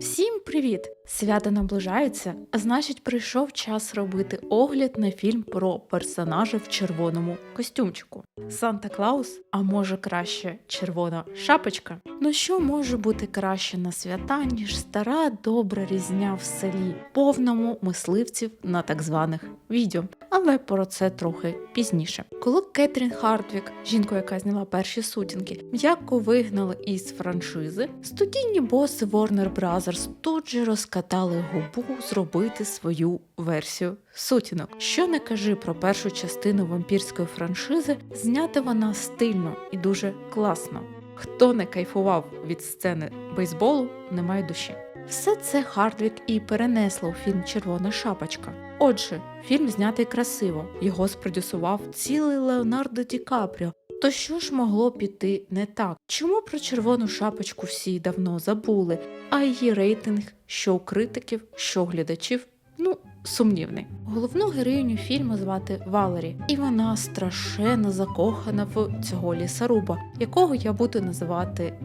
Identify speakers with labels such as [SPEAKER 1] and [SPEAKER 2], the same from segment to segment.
[SPEAKER 1] Всім привіт! Свята наближаються, а значить, прийшов час робити огляд на фільм про персонажа в червоному костюмчику. Санта Клаус, а може краще червона шапочка. Ну що може бути краще на свята, ніж стара добра різня в селі, повному мисливців на так званих відео. Але про це трохи пізніше. Коли Кетрін Хартвік, жінку, яка зняла перші сутінки, м'яко вигнали із франшизи, студійні боси Warner Brothers тут же розкатали губу зробити свою версію сутінок. Що не кажи про першу частину вампірської франшизи, знята вона стильно і дуже класно. Хто не кайфував від сцени бейсболу, не має душі. Все це Хардвік і перенесло у фільм Червона шапочка. Отже, фільм знятий красиво, його спродюсував цілий Леонардо Ді Капріо. То що ж могло піти не так? Чому про червону шапочку всі давно забули, а її рейтинг, що у критиків, що у глядачів, ну, сумнівний. Головну героїню фільму звати Валері, і вона страшенно закохана в цього лісоруба, якого я буду називати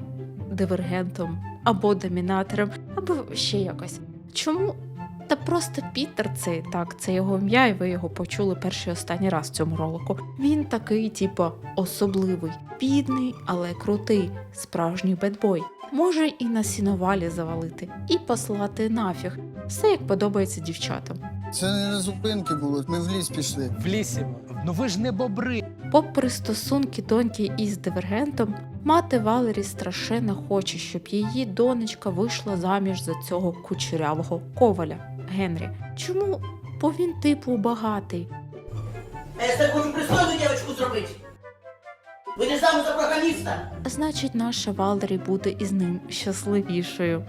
[SPEAKER 1] дивергентом або домінатором, або ще якось. Чому? Та просто Пітер цей так, це його ім'я, і ви його почули перший і останній раз в цьому ролику. Він такий, типу, особливий, бідний, але крутий, справжній бедбой. Може і на сіновалі завалити, і послати нафіг. Все як подобається дівчатам.
[SPEAKER 2] Це не на зупинки було, ми в ліс пішли.
[SPEAKER 3] В лісі. Ну ви ж не бобри.
[SPEAKER 1] Попри стосунки доньки із дивергентом, мати Валері страшенно хоче, щоб її донечка вийшла заміж за цього кучерявого коваля Генрі. Чому? Бо він типу багатий.
[SPEAKER 4] А я так хочу пристойну девочку зробити. Ви не замуж за програміста.
[SPEAKER 1] Значить, наша Валері буде із ним щасливішою.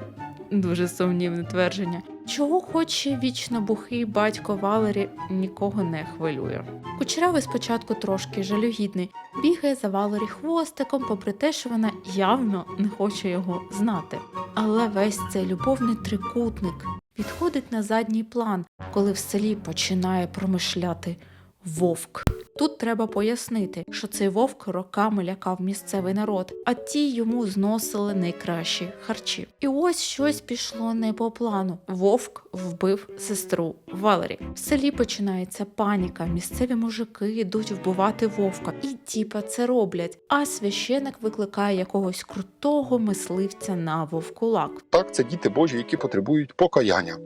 [SPEAKER 1] Дуже сумнівне твердження. Чого хоче вічно бухий батько Валері, нікого не хвилює. Кучерявий спочатку трошки жалюгідний, бігає за Валері хвостиком, попри те, що вона явно не хоче його знати. Але весь цей любовний трикутник відходить на задній план, коли в селі починає промишляти вовк. Тут треба пояснити, що цей вовк роками лякав місцевий народ, а ті йому зносили найкращі харчі. І ось щось пішло не по плану. Вовк вбив сестру Валері. В селі починається паніка. Місцеві мужики йдуть вбивати вовка, і тіпа це роблять. А священик викликає якогось крутого мисливця на вовкулак.
[SPEAKER 5] Так, це діти Божі, які потребують покаяння.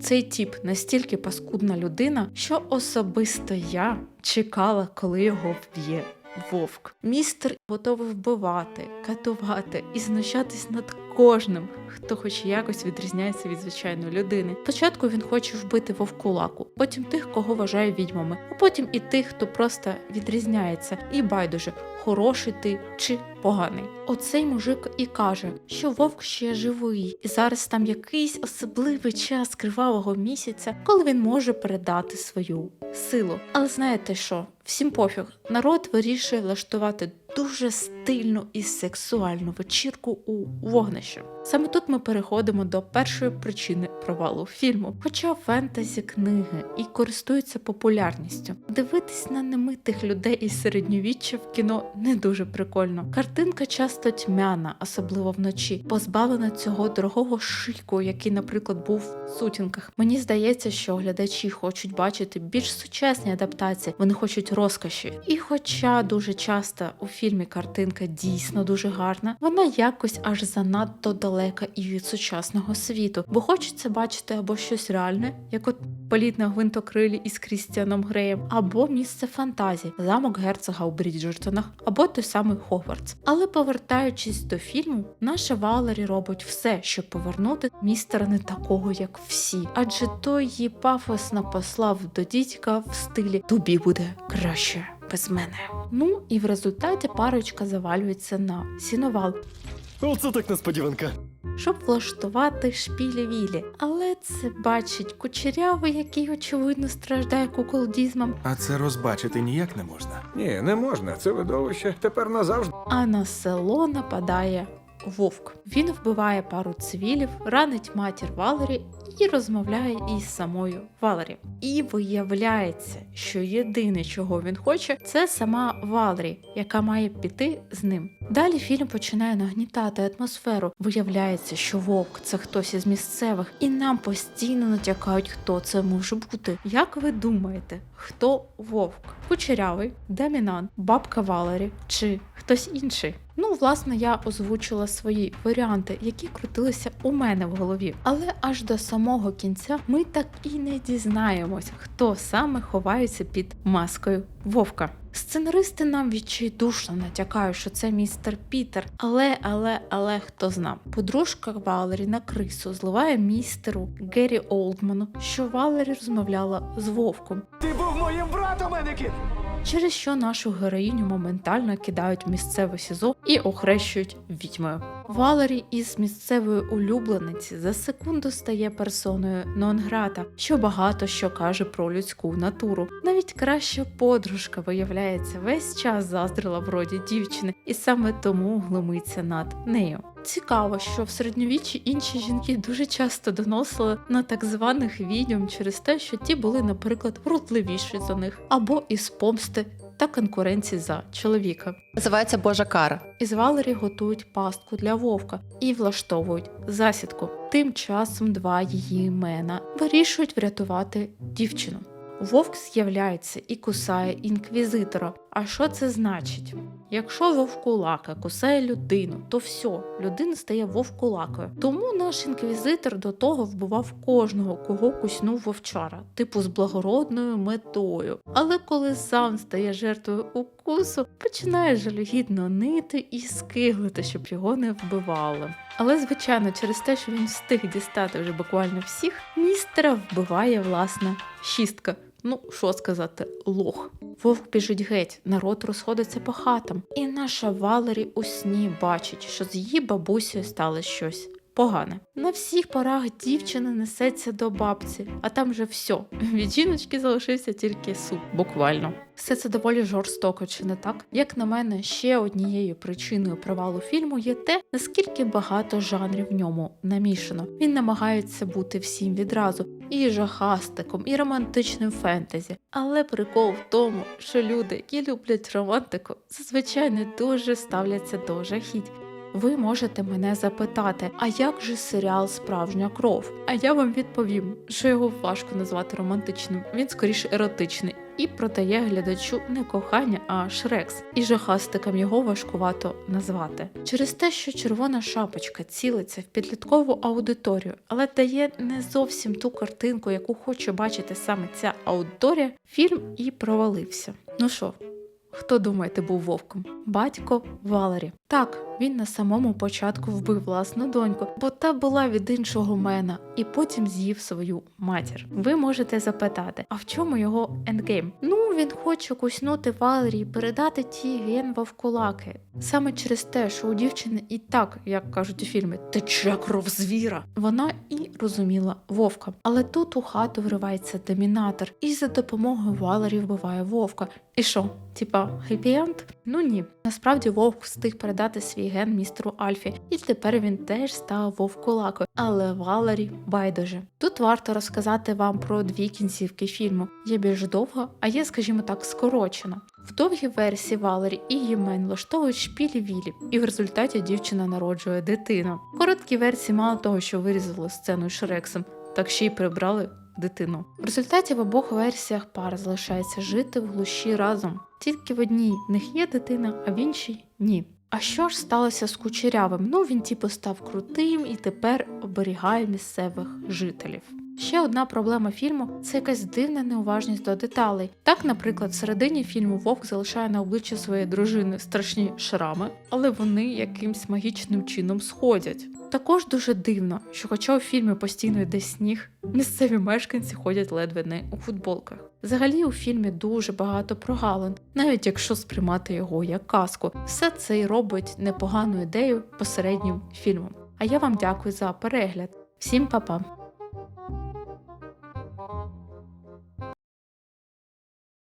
[SPEAKER 1] Цей тіп настільки паскудна людина, що особисто я чекала, коли його вб'є вовк. Містер готовий вбивати, катувати і знущатись над кожним, хто хоч якось відрізняється від звичайної людини. Спочатку він хоче вбити вовкулаку, потім тих, кого вважає відьмами, а потім і тих, хто просто відрізняється, і байдуже, хороший ти чи поганий. Оцей мужик і каже, що вовк ще живий, і зараз там якийсь особливий час кривавого місяця, коли він може передати свою силу. Але знаєте що? Всім пофіг, народ вирішує влаштувати дуже стильну і сексуальну вечірку у вогнище. Саме тут ми переходимо до першої причини провалу фільму. Хоча фентезі книги і користуються популярністю, дивитись на немитих людей із середньовіччя в кіно не дуже прикольно. Картинка часто тьмяна, особливо вночі, позбавлена цього дорогого шику, який, наприклад, був в сутінках. Мені здається, що глядачі хочуть бачити більш сучасні адаптації, вони хочуть розкоші. І хоча дуже часто у фільмі картинка дійсно дуже гарна, вона якось аж занадто далека і від сучасного світу, бо хочеться бачити або щось реальне, як от політ на гвинтокрилі із Крістіаном Греєм, або місце фантазії, замок герцога у Бріджертонах, або той самий Хогвартс. Але повертаючись до фільму, наша Валері робить все, щоб повернути містера не такого, як всі, адже той її пафосно послав до дідька в стилі тобі буде краще. Без мене. Ну і в результаті парочка завалюється на сіновал,
[SPEAKER 3] Оце так несподіванка.
[SPEAKER 1] щоб влаштувати шпілі-вілі. Але це бачить кучерявий, який очевидно страждає куколдізмом,
[SPEAKER 6] А це розбачити ніяк не можна.
[SPEAKER 7] Ні, не можна. Це видовище тепер назавжди.
[SPEAKER 1] а на село нападає вовк. Він вбиває пару цивілів, ранить матір Валері і розмовляє із самою Валері. І виявляється, що єдине, чого він хоче, це сама Валері, яка має піти з ним. Далі фільм починає нагнітати атмосферу. Виявляється, що вовк це хтось із місцевих, і нам постійно натякають, хто це може бути. Як ви думаєте, хто вовк? Кучерявий, домінант, бабка Валері чи хтось інший? Ну, власне, я озвучила свої варіанти, які крутилися у мене в голові. Але аж до самого кінця ми так і не дізнаємось, хто саме ховається під маскою вовка. Сценаристи нам відчайдушно натякають, що це містер Пітер, але, але, але хто зна. Подружка Валері на крису зливає містеру Геррі Олдману, що Валері розмовляла з вовком.
[SPEAKER 3] Ти був моїм братом, Енекін!
[SPEAKER 1] Через що нашу героїню моментально кидають в місцеве СІЗО і охрещують відьмою. Валері із місцевої улюблениці за секунду стає персоною нон-грата, що багато що каже про людську натуру. Навіть краща подружка, виявляється, весь час заздрила вроді дівчини, і саме тому глумиться над нею. Цікаво, що в середньовіччі інші жінки дуже часто доносили на так званих відьом через те, що ті були, наприклад, вродливіші за них, або із помсти та конкуренції за чоловіка.
[SPEAKER 8] Називається Божа кара.
[SPEAKER 1] Із Валері готують пастку для вовка і влаштовують засідку. Тим часом два її імена вирішують врятувати дівчину. Вовк з'являється і кусає інквізитора. А що це значить? Якщо вовкулака кусає людину, то все, людина стає вовкулакою. Тому наш інквізитор до того вбивав кожного, кого куснув вовчара, типу з благородною метою. Але коли сам стає жертвою укусу, починає жалюгідно нити і скиглити, щоб його не вбивали. Але, звичайно, через те, що він встиг дістати вже буквально всіх, містера вбиває власна шістка. Ну, що сказати, лох. Вовк біжить геть, народ розходиться по хатам, і наша Валері у сні бачить, що з її бабусею стало щось. Погане. На всіх порах дівчина несеться до бабці, а там же все. Від жіночки залишився тільки суп, буквально. Все це доволі жорстоко, чи не так? Як на мене, ще однією причиною провалу фільму є те, наскільки багато жанрів в ньому намішано. Він намагається бути всім відразу, і жахастиком, і романтичним фентезі. Але прикол в тому, що люди, які люблять романтику, зазвичай не дуже ставляться до жахіть. Ви можете мене запитати, а як же серіал Справжня кров? А я вам відповім, що його важко назвати романтичним, він скоріше еротичний і продає глядачу не кохання, а шрекс, і жахастикам його важкувато назвати. Через те, що червона шапочка цілиться в підліткову аудиторію, але дає не зовсім ту картинку, яку хоче бачити саме ця аудиторія, фільм і провалився. Ну що? Хто думаєте був вовком? Батько Валері. Так, він на самому початку вбив власну доньку, бо та була від іншого мена, і потім з'їв свою матір. Ви можете запитати, а в чому його ендгейм? Ну, він хоче куснути Валері і передати ті ген вовкулаки. Саме через те, що у дівчини і так, як кажуть у фільмі, тече кров звіра. Вона і розуміла вовка. Але тут у хату вривається домінатор і за допомогою Валері вбиває вовка. І що? Типа хеппі-енд? Ну ні. Насправді вовк встиг передати свій ген містеру Альфі, і тепер він теж став вовкулакою. Але Валері байдуже. Тут варто розказати вам про дві кінцівки фільму. Є більш довга, а є, скажімо так, скорочена. В довгій версії Валері і Ємен влаштовують шпілі вілі, і в результаті дівчина народжує дитину. В короткій версії мало того, що вирізали сцену Шрексом, так ще й прибрали дитину. В результаті в обох версіях пара залишається жити в глуші разом. Тільки в одній в них є дитина, а в іншій ні. А що ж сталося з кучерявим? Ну він типу став крутим і тепер оберігає місцевих жителів. Ще одна проблема фільму це якась дивна неуважність до деталей. Так, наприклад, в середині фільму Вовк залишає на обличчі своєї дружини страшні шрами, але вони якимсь магічним чином сходять. Також дуже дивно, що хоча у фільмі постійно йде сніг, місцеві мешканці ходять ледве не у футболках. Взагалі у фільмі дуже багато прогалин, навіть якщо сприймати його як казку. Все це й робить непогану ідею посереднім фільмом. А я вам дякую за перегляд. Всім па-па!